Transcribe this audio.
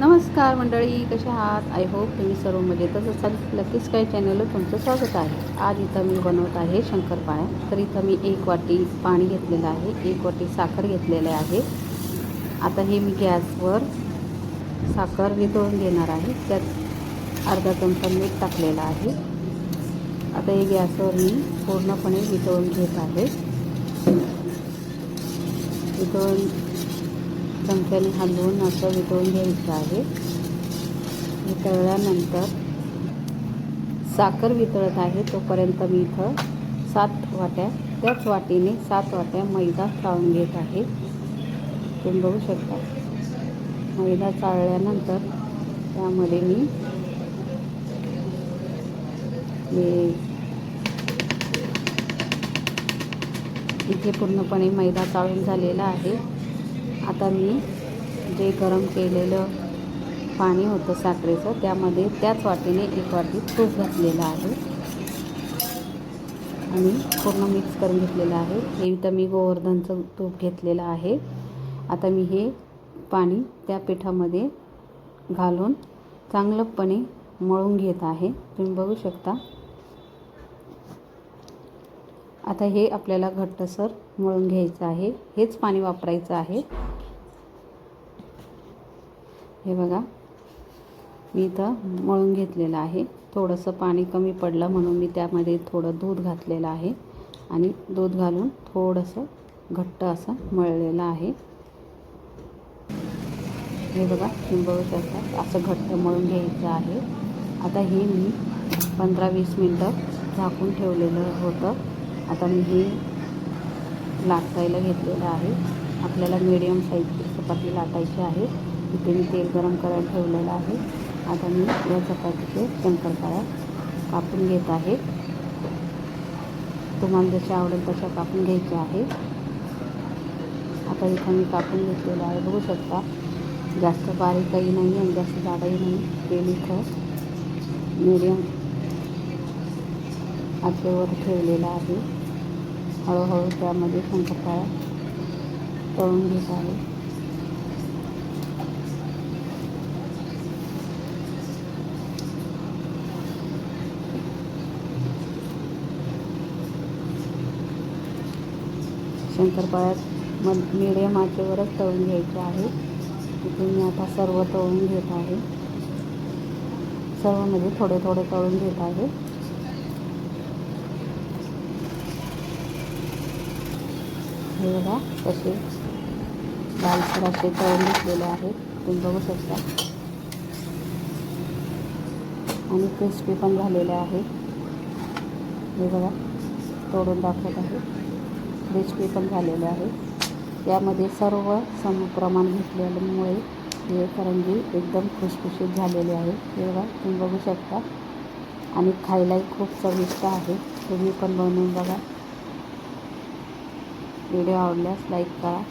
नमस्कार मंडळी कशा आहात? आय होप तुम्ही सर्व म्हणजे मजेतच असाल. लकीच काही चॅनलवर तुमचं स्वागत आहे. आज इथं मी बनवत आहे शंकरपाळ्या तर इथं मी एक वाटी पाणी घेतलेलं आहे एक वाटी साखर घेतलेलं आहे. आता हे मी गॅसवर साखर वितळून घेणार आहे. त्यात अर्धा चमचा मीठ टाकलेलं आहे. आता हे गॅसवर मी पूर्णपणे वितळून घेत आहे. वितळून चमच्याने हलवून असं वितळून घ्यायचं आहे. वितळल्यानंतर साखर वितळत आहे तोपर्यंत मी इथं सात वाट्या त्याच वाटीने सात वाट्या मैदा चाळून घेत आहे. तुम्ही बघू शकता. मैदा चाळल्यानंतर त्यामध्ये मी इथे पूर्णपणे मैदा चाळून झालेला आहे. आता मी जे गरम केलेलं पाणी होतं साखरेचं त्यामध्ये त्याच वाटीने एक वाटी तूप घातलेलं आहे. आणि पूर्ण मिक्स करून घेतलेलं आहे. हे इथं मी गोवर्धनचं तूप घेतलेलं आहे. आता मी हे पाणी त्या पिठामध्ये घालून चांगलंपणे मळून घेत आहे. तुम्ही बघू शकता. आता हे आपल्याला घट्टसर मळून घ्यायचं आहे. हेच पाणी वापरायचं आहे. हे बघा. मी इथं मळून घेतलेलं आहे. थोडंसं पाणी कमी पडलं म्हणून मी त्यामध्ये थोडं दूध घातलेलं आहे. आणि दूध घालून थोडंसं घट्ट असं मळलेलं आहे. हे बघा तुम्ही बघू शकता असं घट्ट मळून घ्यायचं आहे. आता हे मी पंधरा वीस मिनटं झाकून ठेवलेलं होतं. आता मी हे लाटायला घेतलेलं आहे. आपल्याला मिडियम साईजची चपाती लाटायची आहे. इथे मी तेल गरम करायला ठेवलेलं आहे. आता मी या चपातीचे शंकरपाळ्या कापून घेत आहे. तुम्हाला जशा आवडेल तशा कापून घ्यायच्या आहे. आता इथं मी कापून घेतलेलं आहे. बघू शकता जास्त बारीकही नाही आणि जास्त जाडाही नाही. तेल इथं मीडियम आचेवर ठेवलेलं आहे. हळूहळू त्यामध्ये शंकरपाळ्या तळून घेत आहे. शंकरपाळ्यात मग मिडियम आचेवरच तळून घ्यायचे आहे. तिथे मी आता सर्व तळून घेत आहे. सर्वमध्ये थोडे थोडे तळून घेत आहे. हे बघा कसे लालसर असे तळून घेतलेले आहेत तुम्ही बघू शकता. आणि क्रिस्पी पण झालेले आहे हे बघा तोडून दाखवत आहे. क्रिस्पी पण झालेले आहे यामध्ये सर्व समप्रमाण घेतल्यामुळे हे करंजी एकदम खुशखुशीत झालेले आहे. हे बघा तुम्ही बघू शकता. आणि खायलाही खूप चविष्ट आहे. तुम्ही पण बनवून बघा. व्हिडिओ आवडल्यास लाईक करा.